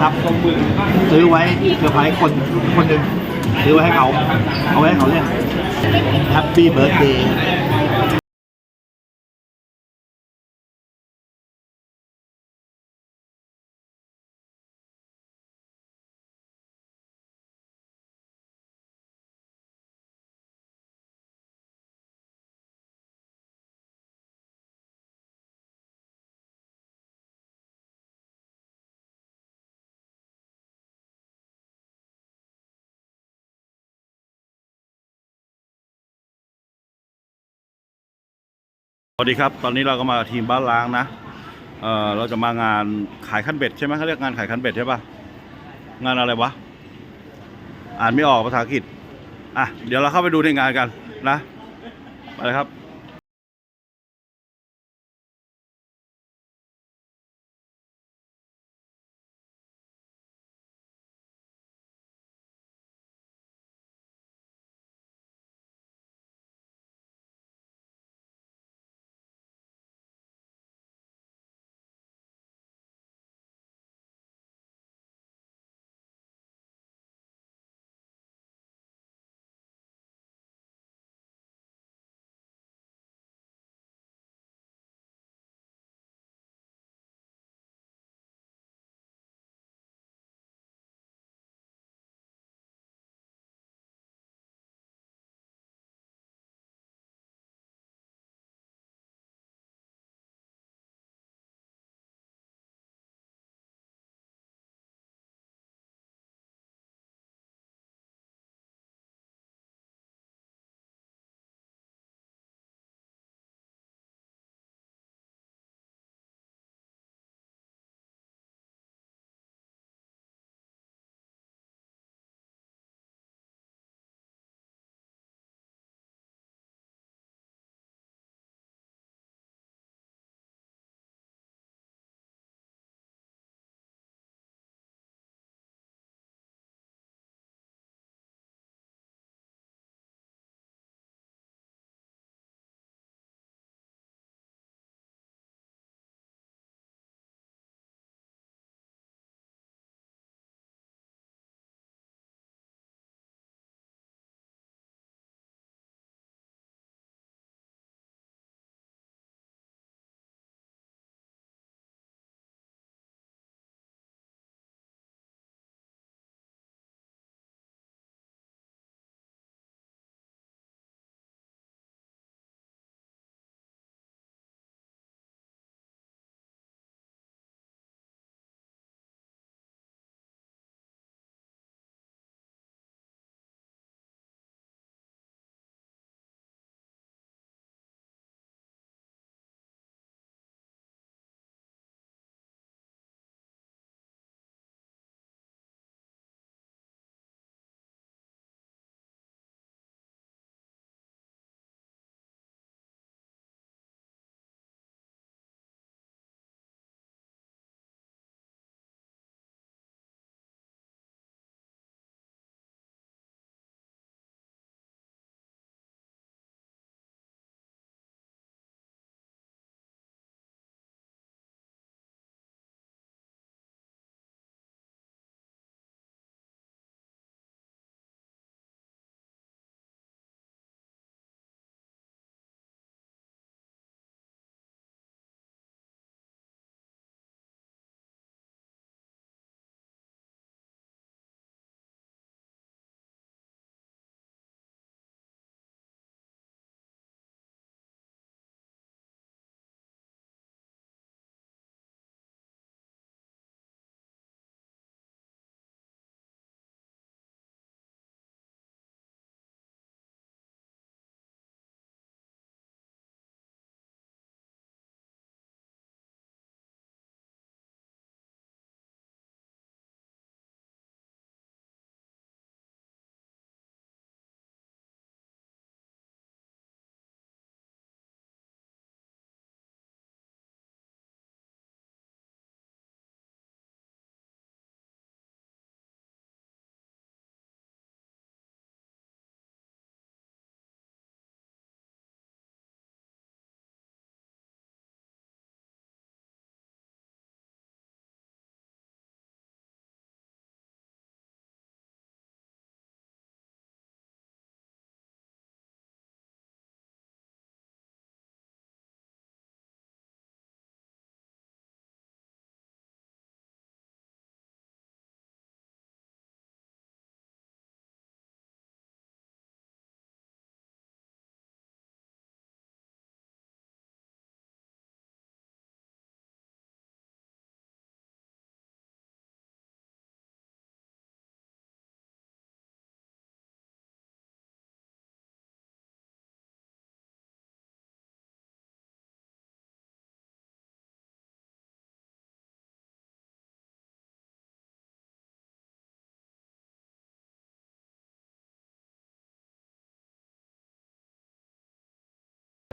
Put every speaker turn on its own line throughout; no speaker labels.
นะครับซื้อไว้เซอร์ไพรส์คนคนหนึ่งซื้อไว้ให้เขา เอาไว้ให้เขาเล่นแฮ
ป
ปี้เบิร์ดเดย์
วัสดีครับ ตอนนี้เราก็มาทีมบ้านล้างนะ เออเราจะมางานขายคันเบ็ดใช่ไหมเขาเรียกงานขายคันเบ็ดใช่ปะงานอะไรวะ อ่านไม่ออกภาษาอังกฤษ อะ เดี๋ยวเราเข้าไปดูในงานกันนะ ไปเลยครับ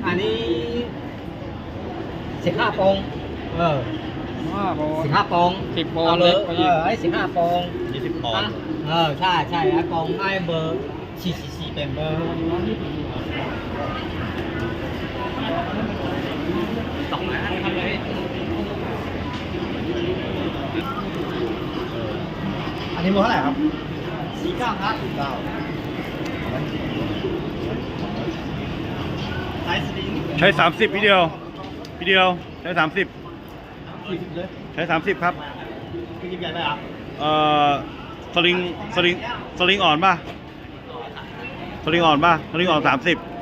อันนี้สิบห้าปองเออ
ห้าโป
สิบห้าปอง
สิบปอนด์
เบอร์
เล็กไป
เอ
อีก
อไอ้สิบห้าปอง
ยี่สิบปอนด์
เออใช่ใช่ไอ้ปองไอ้เบอร์สี่สี่สี่เป็นเบอร์สองนะทำเลย
อันนี้มูลเท่าไหร่ครับ
สี่เก้าครับ
เก้า
ใช้ 30พี่เดียว พี่เดียวใช้ 40มสิบใช้ 30 ครับ
ยิบใหญ่ไหมครับ
เอ่อสลิงสลิงสลิงอ่อนป่ะสลิงอ่อนป่ะสลิงอ่อน 30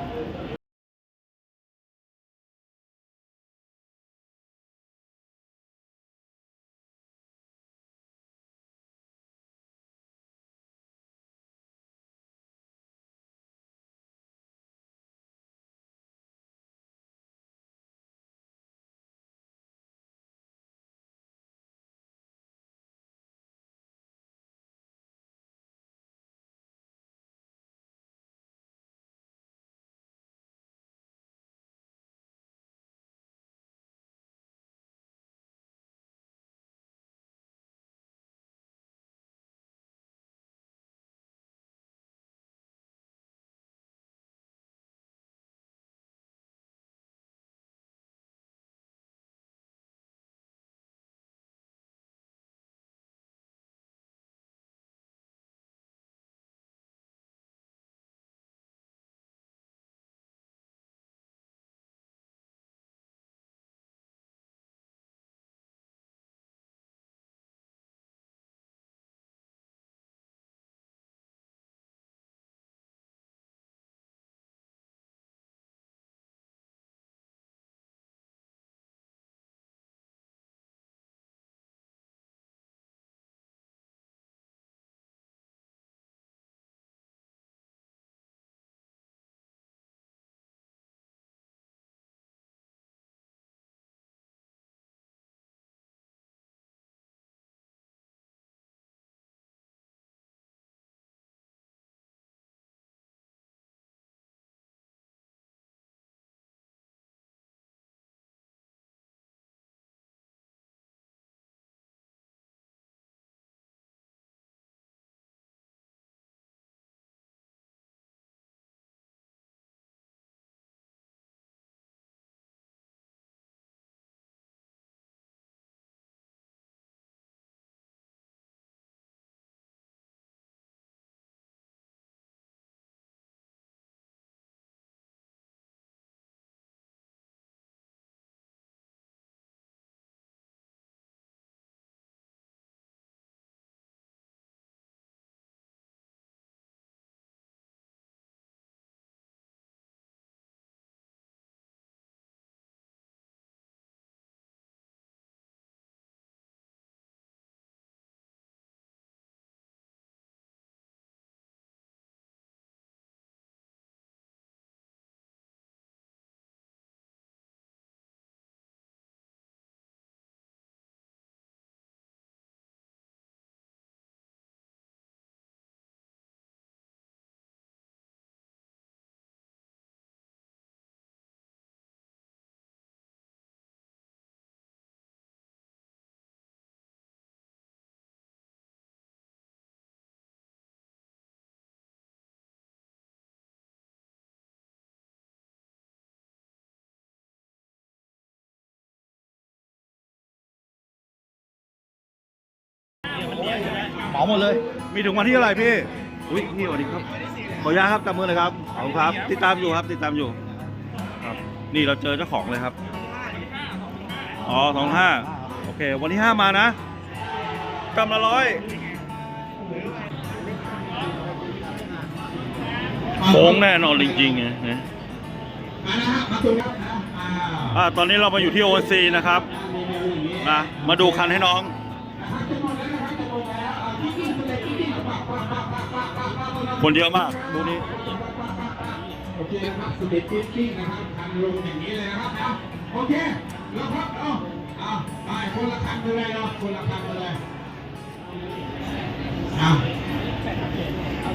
เหมาหมดเลย
มีถึงวันที่เท่าไหร่พี่ อุ้ยพี่สวัสดีครับ ขออนุญาตครับจับมือเลยครับขอบคุณครับ ติดตามอยู่ครับติดตามอยู่ครับนี่เราเจอเจ้าของเลยครับ อ๋อสองห้าโอเค วันที่ห้ามานะกำละร้อยโค้งแน่นอนจริงๆไงนะอ่าตอนนี้เรามาอยู่ที่โอซีนะครับนะมาดูคันให้น้อง คนเยอะมาก ดูนี่
โอเคครับสเต็ปปิ้งนะครับทำลงอย่างนี้เลยนะครับนะโอเคแล้วครับเอาเอาไปคนละคันไปเลยเนาะคนละคันไปเลยเอา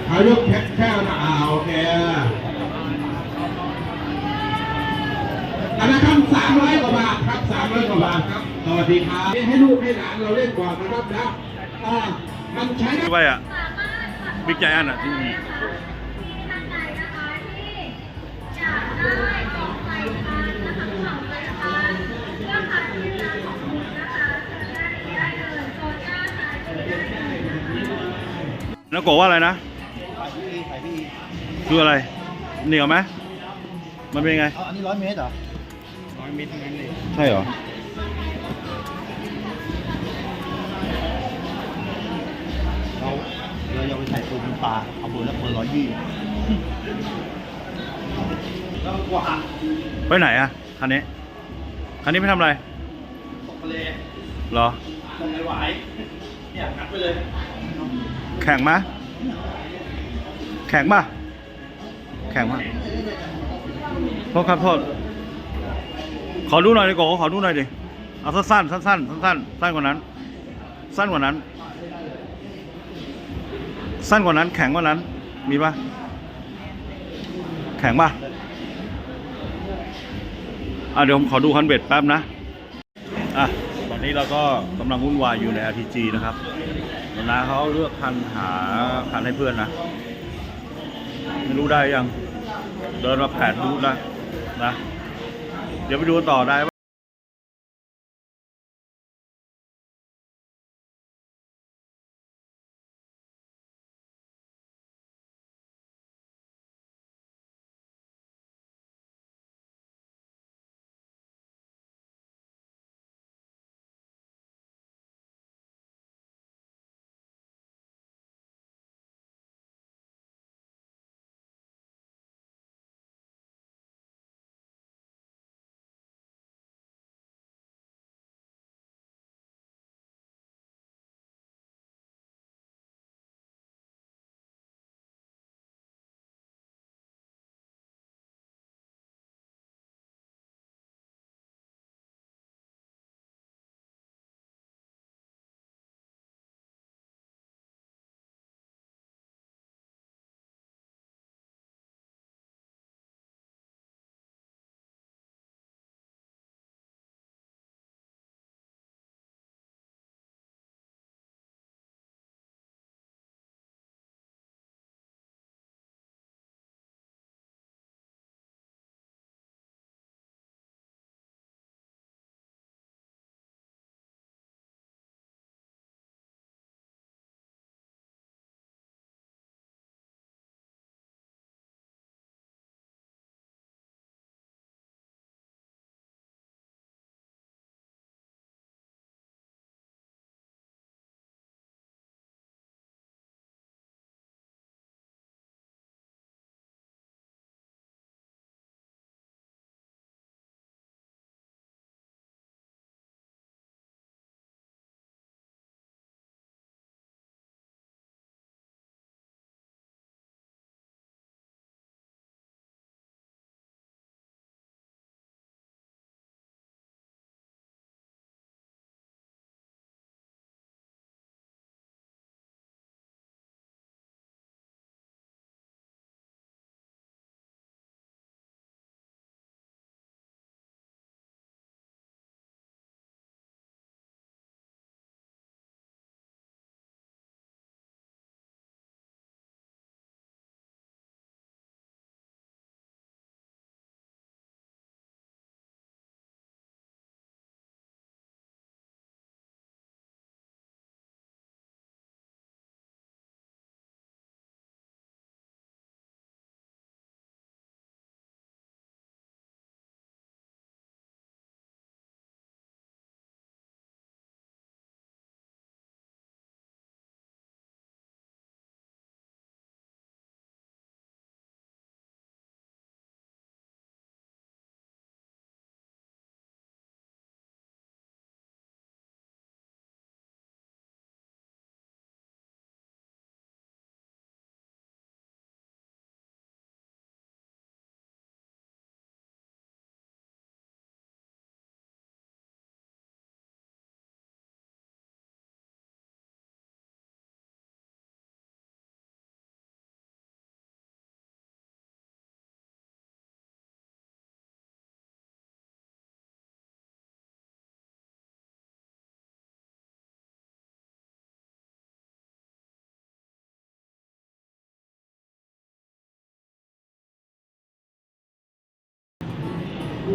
ถ่ายรูปแค่แค่นะอ่าโอเคามร้อยกว่าบาทครับสามร้อยกว่าบาทครับสวัสดีครับให้ลูกให้หลานเราเล่นก่อนนะครับนะอ่ามันใช้ได้
ไปอะ บิ๊กใจอันอะที่นี่นักโกว่าอะไรนะคืออะไร เหนียวไหมมันเป็นไง
เอาอันนี้ร้อยเมตรเหรอ
ร้อยเมตรทั้งนั้นเลย
ใช่เหรอ
เราจะไปใส่ปูน้ำปลาเอาปูแล้วปูร้อยยี่แล้วกว่า
ไปไหนอะคันนี้คันนี้ไปทำอะไร
ตกทะเล
เหรอ
ตกไอหวายเนี่ยกัดไปเลย
แข่งมะแข่งป่ะแข่งป่ะโทษครับโทษขอดูหน่อยดิโกขอดูหน่อยดิเอาสั้นๆสั้นๆสั้นๆสั้นกว่านั้น สั้นกว่านั้น สั้นกว่านั้นแข็งกว่านั้น มีปะแข็งปะอะเดี๋ยวผมขอดูคันเบ็ดแป๊บนะ อะ ตอนนี้เราก็กำลังวุ่นวายอยู่ใน RPG นะครับนาเขาเลือกคันหาคันให้เพื่อนนะ ไม่รู้ได้ยัง เดินมาแผดรู้แล้วนะ เดี๋ยวไปดูต่อได้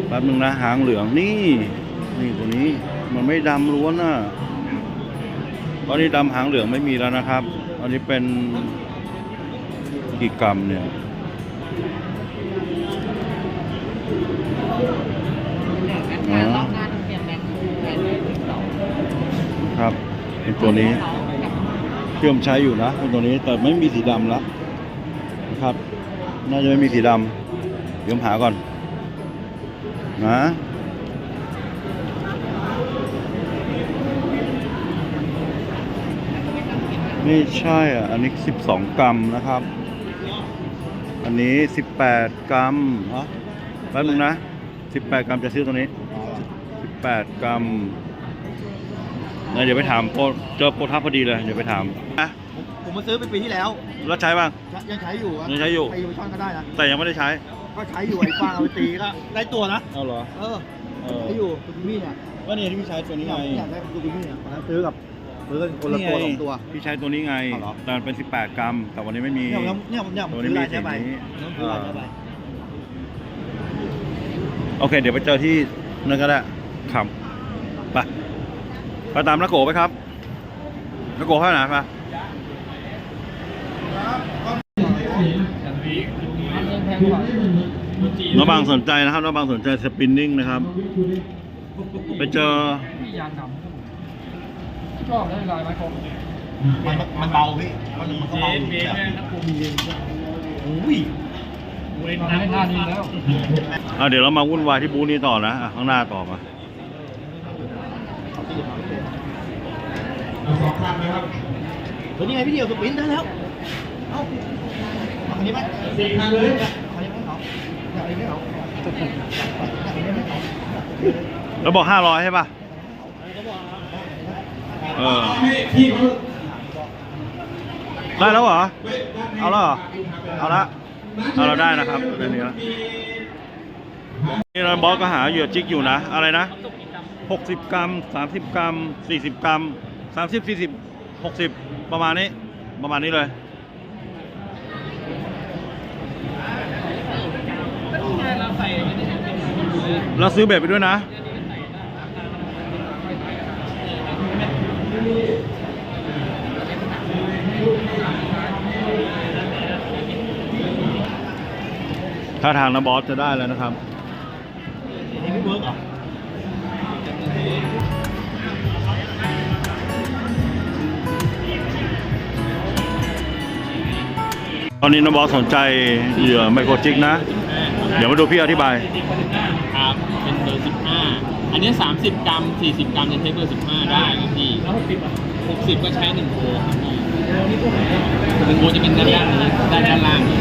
แป๊บนึงนะหางเหลืองนี่ นี่ตัวนี้มันไม่ดำล้วนน่ะตอนนี้ดำหางเหลืองไม่มีแล้วนะครับ อันนี้เป็นกี่กรัมเนี่ยอ๋อครับเป็นตัวนี้เครื่องใช้อยู่นะเป็นตัวนี้แต่ไม่มีสีดำแล้วนะครับ น่าจะไม่มีสีดำเดี๋ยวผมหาก่อน นะไม่ใช่อะ อันนี้ 12 กรัมนะครับ อันนี้ 18 กรัมฮะแป๊บนึงนะ 18 กรัมจะซื้อตัวนี้ 18 กรัมนะเดี๋ยวไปถามโปรเจอโปรทับพอดีเลย เดี๋ยวไปถามอะ
ผมผมมาซื้อเป็นปีที่แล้ว
แล้วใช้บ้าง
ยังใช้อยู่อะ
ยังใช้อยู่
ไปยูช่อนก็ได้นะ
แต่ยังไม่ได้ใช้
ก็ใช้อยู่ไอ้ฟางเอาไปตีก็ได้ตัวนะ
เอาเหรอ
เออ
เออ
ใช้อยู่ตัวกิมี่เนี่ย
ว่าเนี่ยที่พี่ใช้ตัวนี้ไง
อยากได้ตัวกิมี่เนี่ยตอนนั้นซื้อกับซื้อกันคนละตัวสองตัว
พี่ใช้ตัวนี้ไง
เอาเหรอ
แต่มันเป็น 18 กรัม แต่วันนี้ไม่มี
เนี่ยผมเนี่ยผมเนี่ยผม
ตัวนี้
ซื้อ
มี
ลายใช้ไป
สีนี้
ผมซื้อลายใช้ไป
โอเค เดี๋ยวไปเจอที่นั่นก็ได้ครับไปไปตามนักโกไปครับนักโกเท่าไหร่ปะ น้องบางสนใจนะครับน้องบางสนใจสปินนิ่งนะครับ ไปเจอ
ชอบได้ลายไม้คม
มันมันเบาพี่มันมันก็เบาอยู่แบบอุ้ย
เว้นน้ำท่านี้แล้ว
อะเดี๋ยวเรามาวุ่นวายที่บูธนี้ต่อนะอะข้างหน้าต่อมา
เอาสองคันนะครับ
ตัวนี้ไงพี่เดียวสปรินต์ได้แล้วเอ้าเอาอันนี้ไหม
สี่คันเลย
แล้วบอกห้าร้อยใช่ป่ะเออได้แล้วเหรอ
เว้ยด้นใน
เอาแล้วเหรอ เอาละ เอาเราได้นะครับเดี๋ยวนี้ละนี่เราบอสก็หาเหยื่อจิกอยู่นะ อะไรนะหกสิบกรัมสามสิบกรัมสี่สิบกรัมสามสิบสี่สิบหกสิบประมาณนี้ ประมาณนี้เลย เราซื้อเบ็ดไปด้วยนะ ถ้าทางนะบอสจะได้แล้วนะครับ
นี่ไม่เวิร์กหรอ
ตอนนี้น้องบอสสนใจเหยื่อไมโครจิกนะ เดี๋ยวมาดูพี่อธิบาย
ครับ เป็นเบอร์สิบห้าอันนี้สามสิบกรัมสี่สิบกรัมจะใช้เบอร์สิบห้าได้ครับพี่แล้วหกสิบหกสิบก็ใช้หนึ่งโคครับพี่หนึ่งโคจะเป็นด้านล่างนี้ด้านด้านล่างนี้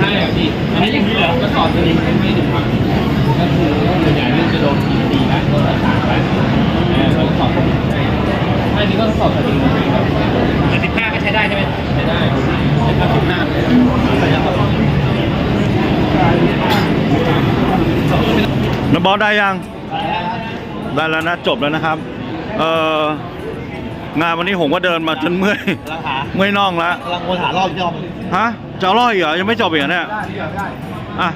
ใช่ครับพี่อันนี้อย่างนี้เหรอก็ต่อตัวนี้ให้ไม่ถึงครับก็คือส่วนใหญ่เรื่องจะโดนทีดีแล้วก็ต่างไปเออเราต่อตัวนี้ไม่นี่ก็ต่อตัวนี้ครับแต่สิบห้าก็ใช้ได้ใช่ไหมใช้ได้ใช้ครับสิบห้า
น้องบอสได้ยัง ได้แล้วนะจบแล้วนะครับ เอ่องานวันนี้ผมก็เดินมาจนเมื่อย
กำลังหา
เมื่อยน่องแล้ว
กำลังวนหารอบยอม
ฮะจะเอาล่ออีกเหรอยังไม่จบอีกเหรอเนี่ย
ได้พี่ได้
อะ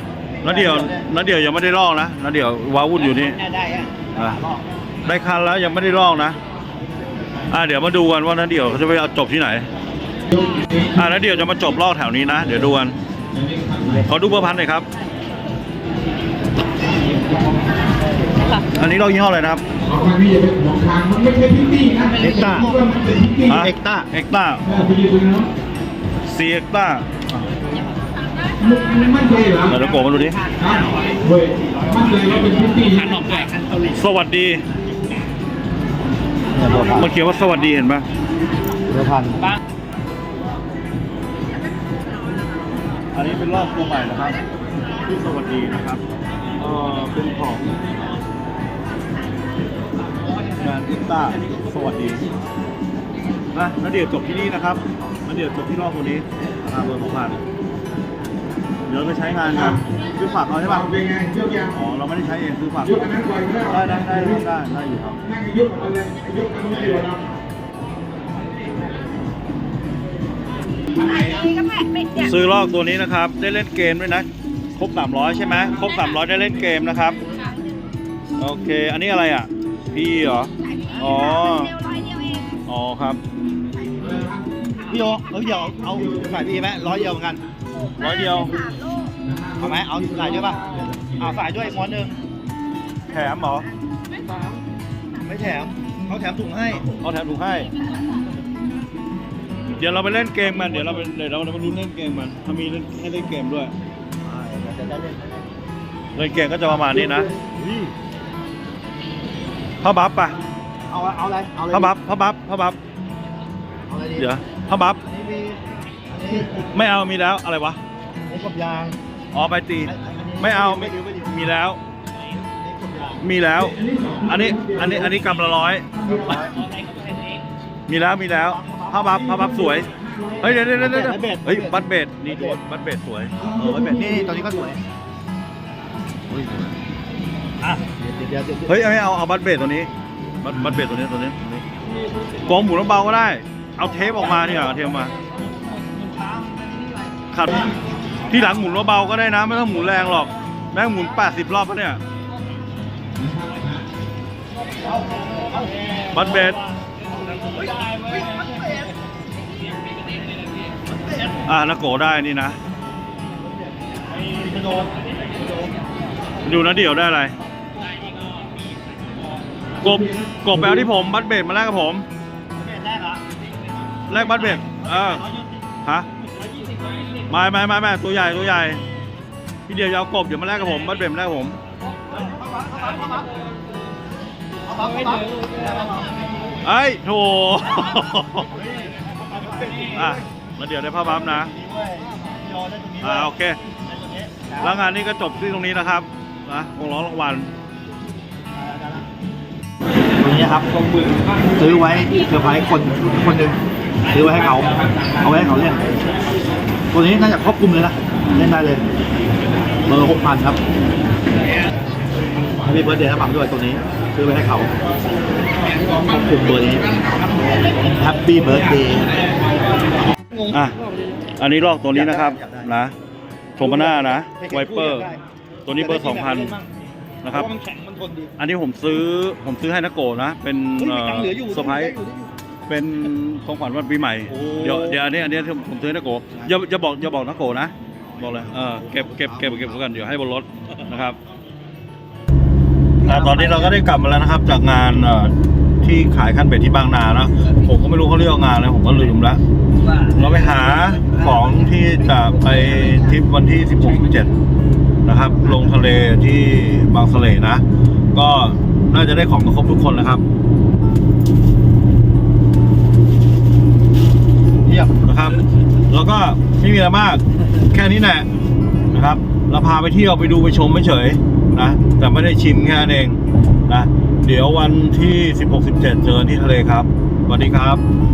นัดเดียวนัดเดียวยังไม่ได้ลอกนะนัดเดียววาวุ่นอยู่นี่
ได้ได้อะ
อะ
หารอบ
ได้คันแล้วยังไม่ได้ลอกนะอะเดี๋ยวมาดูกันว่านัดเดียวเขาจะไปเอาจบที่ไหนอะนัดเดียวจะมาจบลอกแถวนี้นะ เดี๋ยวดูกัน ขอดูเบอร์พันหน่อยครับ อันนี้เรายี่ห้ออะไรนะครับ
เอาคันนี้อย่าไปหวงทางมันไม่ใช่พิตตี้นะ
เอ็กซ์ต้า
คิดว่ามันเป็นพิตตี้
ฮะ
เอ็กต้า
เอ็กต้า
เออไปยืนตรงนั้น
ซีเอ็กต้า
มึงมั่นใจเหรอ
เดี๋ยวโกะมาดูดิ
ฮะเว้ยมั่นใจว่าเป็นพิตตี้
คันออกไปคันเกาหลี
สวัสดี
เนี่ยเบอร์พัน
มันเขียนว่าสวัสดีเห็นปะ
เบอร์พัน
อันนี้เป็นรอบตัวใหม่นะครับที่สวัสดีนะครับเออเป็นของงานอิต้าสวัสดีนะแล้วเดี๋ยวจบที่นี่นะครับแล้วเดี๋ยวจบที่รอบตัวนี้ราคาเบอร์สองพันเดี๋ยวไปใช้งานกันซื้อฝากเขาใช่ปะ
เป็นไงยกยัง
อ๋อเราไม่ได้ใช้เองซื้อฝาก
ยกอันนั้นก่อนก็
ได้ได้ได้ได้ได้ได้อยู่ครับ
นั่งยกอะไรยกอันนู้นดีกว่านะ
อันนี้ก็แม่ไม่เนี่ย
ซื้อลอกตัวนี้นะครับ ได้เล่นเกมด้วยนะ ครบ 300 ใช่ไหมครบ 300 ได้เล่นเกมนะครับ โอเค อันนี้อะไรอะ พี่เหรอ อ๋อ อ๋อครับ
พี่โยเออเดี๋ยวเอาใส่พี่ไหมร้อยเดียวเหมือนกัน
ร้อยเดียว
เอาไหมเอาใส่ด้วยป่ะเอาใส่ด้วยม้วนหนึ่ง
แถมเหรอ
ไม่แถมเขาแถมถุงให้
เอาแถมถูกให้ เดี๋ยวเราไปเล่นเกมกัน เดี๋ยวเราไปเดี๋ยวเราไปดูเล่นเกมมันถ้ามีเล่นให้เล่นเกมด้วย
จะได้เล่น
เล่นเกมก็จะประมาณนี้นะพ่อบัฟปะ
เอาเอาอะไรเอาอะไร
พ่อบัฟพ่อบัฟพ่อบัฟ
เอาอะไรดี
เดี๋ยวพ่อบัฟ
อันนี้มีอันนี้
ไม่เอามีแล้วอะไรวะ
อันนี้กบยาง
อ๋อใบตี
อันนี้
ไม่เอา
ไม่ดีไม่ดี
มีแล้ว
อันนี้กบยาง
มีแล้ว อันนี้อันนี้อันนี้กำละร้อย มีแล้วมีแล้ว ผ้าบัฟผ้าบัฟสวย เฮ้ยเดี๋ยวเดี๋ยวเดี๋ยวเดี๋ยวเฮ้ยบัตเบดนี่ดูบัตเบดสวย
เออไม่เป็นนี่ตัวนี้ก็สวยอะเดี๋ยวเดี๋ยวเดี๋ยวเดี๋ยว
เฮ้ยไม่เอาเอาบัตเบดตัวนี้บัตบัตเบดตัวนี้ตัวนี้ตัวนี้กองหมุนเบาๆก็ได้ เอาเทปออกมานี่เอาเทปออกมาขัดที่หลังหมุนเบาๆก็ได้นะ ไม่ต้องหมุนแรงหรอก แม่งหมุน 80 รอบปะเนี่ยบัตเบด อ่านาโกได้นี่นะดูนะเดี๋ยวได้อะไร กบกบแปลที่ผม บัตเบดมาแลกกับผมแลกบัตเบดเออฮะไม่ไม่ไม่ไม่ตัวใหญ่ตัวใหญ่ พี่เดียวจะเอากบเดี๋ยวมาแลกกับผมบัตเบดมาแลกกับผมเอ้ยโถอะ แล้วเดี๋ยวได้ผ้าบัฟนะอ่าโอเคแล้วงานนี้ก็จบที่ตรงนี้นะครับนะวงล้อรางวัล
ตัวนี้ครับซื้อไว้เซอร์ไพรส์คนคนหนึ่งซื้อไว้ให้เขา เอาไว้ให้เขาเล่นตัวนี้น่าจะครอบคลุมเลยนะเล่นได้เลยเบอร์หกพันครับมีเบอร์เดย์ให้ผมด้วยตัวนี้ ซื้อไว้ให้เขาครอบคลุมเบอร์นี้ Happy Birthday
อะ อันนี้ลอกตัวนี้นะครับนะโทมาน่านะไวเปอร์ ตัวนี้เบอร์สองพันนะครับ
มันแข็งมันทนดี
อันนี้ผมซื้อผมซื้อให้นักโกนะ เป็น
เฮ้ย
เอ่
มี
อ
ตังค์เหลืออยู่
เซอร์ไพรส์เป็นของขวัญวันปีใหม่
โอ้
เดี๋ยวเดี๋ยวอันนี้อันนี้ที่ผมซื้อให้นักโกอย่าอย่าบอกอย่าบอกนักโกนะ บอกเลยเออเก็บเก็บเก็บเก็บไว้กันเดี๋ยวให้บนรถนะครับอ่าตอนนี้เราก็ได้กลับมาแล้วนะครับ จากงานเอ่อที่ขายคันเบ็ดที่บางนานะผมก็ไม่รู้เขาเรียกว่างานอะไรผมก็ลืมแล้ว เราไปหาของที่จะไปทริปวันที่ 16 17 นะครับ ลงทะเลที่บางสะเลนะ ก็น่าจะได้ของกันครบทุกคนนะครับ
เยี่ยม
นะครับ แล้วก็ไม่มีอะไรมาก แค่นี้แหละนะครับ เราพาไปเที่ยวไปดูไปชมไม่เฉยนะ แต่ไม่ได้ชิมแค่นั้นเองนะ เดี๋ยววันที่ 16 17 เจอที่ทะเลครับสวัสดีครับ